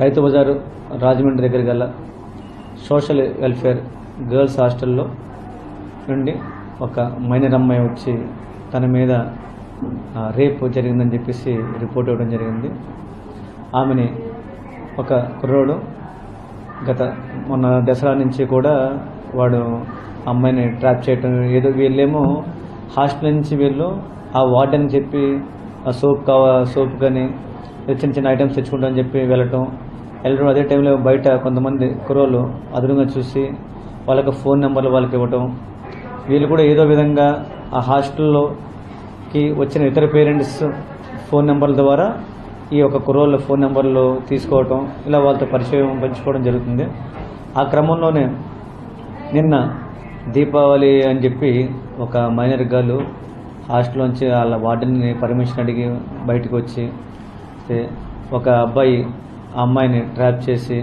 రైతు బజారు రాజమండ్రి దగ్గర గల సోషల్ వెల్ఫేర్ గర్ల్స్ హాస్టల్లో నుండి ఒక మైనర్ అమ్మాయి వచ్చి తన మీద రేపు రేప్ జరిగిందని చెప్పేసి రిపోర్ట్ ఇవ్వడం జరిగింది. ఆమెని ఒక కుర్రోడు గత మొన్న దసరా నుంచి కూడా వాడు అమ్మాయిని ట్రాప్ చేయటం ఏదో వీళ్ళేమో హాస్టల్ నుంచి వీళ్ళు ఆ వార్డెన్ చెప్పి ఆ సోప్ కావా సోప్ కానీ చిన్న చిన్న ఐటమ్స్ తెచ్చుకుంటామని చెప్పి వెళ్ళటం. వెళ్ళడం అదే టైంలో బయట కొంతమంది కుర్రోళ్ళు అదురుగా చూసి వాళ్ళకి ఫోన్ నెంబర్లు వాళ్ళకి ఇవ్వటం. వీళ్ళు కూడా ఏదో విధంగా ఆ హాస్టల్లోకి వచ్చిన ఇతర పేరెంట్స్ ఫోన్ నెంబర్ల ద్వారా ఈ యొక్క కుర్రోళ్ళ ఫోన్ నెంబర్లు తీసుకోవటం ఇలా వాళ్ళతో పరిచయం పంచుకోవడం జరుగుతుంది. ఆ క్రమంలోనే నిన్న దీపావళి అని చెప్పి ఒక మైనర్ గర్ల్ హాస్టల్లోంచి వాళ్ళ వార్డెన్ని పర్మిషన్ అడిగి బయటకు వచ్చి అయితే ఒక అబ్బాయి ఆ అమ్మాయిని ట్రాప్ చేసి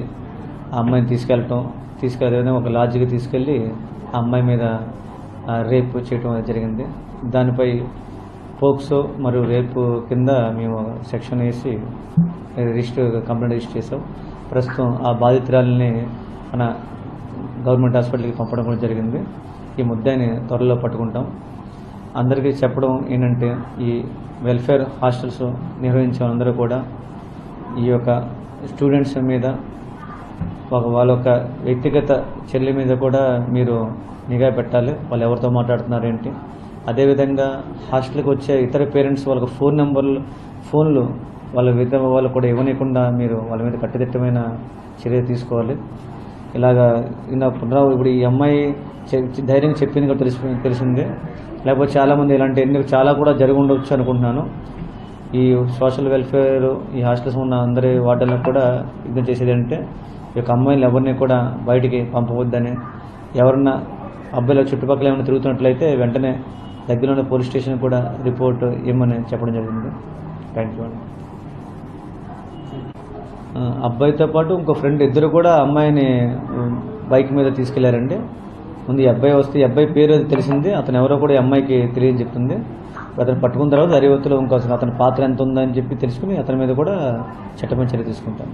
ఆ అమ్మాయిని తీసుకెళ్ళటం తీసుకెళ్ళే ఒక లాడ్జ్కి తీసుకెళ్ళి ఆ అమ్మాయి మీద రేపు చేయటం జరిగింది. దానిపై పోక్సో మరియు రేపు కింద మేము సెక్షన్ వేసి రిజిస్టర్ కంప్లైంట్ రిజిస్టర్ చేసాం ప్రస్తుతం ఆ బాధితురాలని మన గవర్నమెంట్ హాస్పిటల్కి పంపడం కూడా జరిగింది. ఈ ముద్దాయిని త్వరలో పట్టుకుంటాం. అందరికీ చెప్పడం ఏంటంటే ఈ వెల్ఫేర్ హాస్టల్స్ నిర్వహించే అందరూ కూడా ఈ యొక్క స్టూడెంట్స్ మీద ఒక వాళ్ళ యొక్క వ్యక్తిగత చెల్లి మీద కూడా మీరు నిఘా పెట్టాలి. వాళ్ళు ఎవరితో మాట్లాడుతున్నారు ఏంటి? అదేవిధంగా హాస్టల్కి వచ్చే ఇతర పేరెంట్స్ వాళ్ళకి ఫోన్ నెంబర్లు ఫోన్లు వాళ్ళ విధ వాళ్ళు కూడా ఇవ్వనీయకుండా మీరు వాళ్ళ మీద కట్టుదిట్టమైన చర్య తీసుకోవాలి. ఇలాగా ఇలా పునరావ ఇప్పుడు ఈ అమ్మాయి ధైర్యం చెప్పింది కూడా తెలిసి తెలిసిందే. లేకపోతే చాలామంది ఇలాంటి ఎన్ని చాలా కూడా జరిగి ఉండవచ్చు అనుకుంటున్నాను. ఈ సోషల్ వెల్ఫేర్ ఈ హాస్టల్స్ ఉన్న అందరి వార్డులకు కూడా యుద్ధం చేసేది అంటే ఈ యొక్క అమ్మాయిలు ఎవరిని కూడా బయటికి పంపవద్దని ఎవరన్నా అబ్బాయిల చుట్టుపక్కల ఏమైనా తిరుగుతున్నట్లయితే వెంటనే దగ్గరలోని పోలీస్ స్టేషన్ కూడా రిపోర్ట్ ఇవ్వమని చెప్పడం జరిగింది. థ్యాంక్ యూ అండి. అబ్బాయితో పాటు ఇంకో ఫ్రెండ్ ఇద్దరు కూడా అమ్మాయిని బైక్ మీద తీసుకెళ్ళారండి. ముందు ఈ అబ్బాయి వస్తే ఈ అబ్బాయి పేరు అది తెలిసింది అతను ఎవరో కూడా ఈ అమ్మాయికి తెలియని చెప్తుంది. అతను పట్టుకున్న తర్వాత అరివత్తులో ఇంకో అతని పాత్ర ఎంత ఉందని చెప్పి తెలుసుకుని అతని మీద కూడా చట్టపరమైన చర్య తీసుకుంటాం.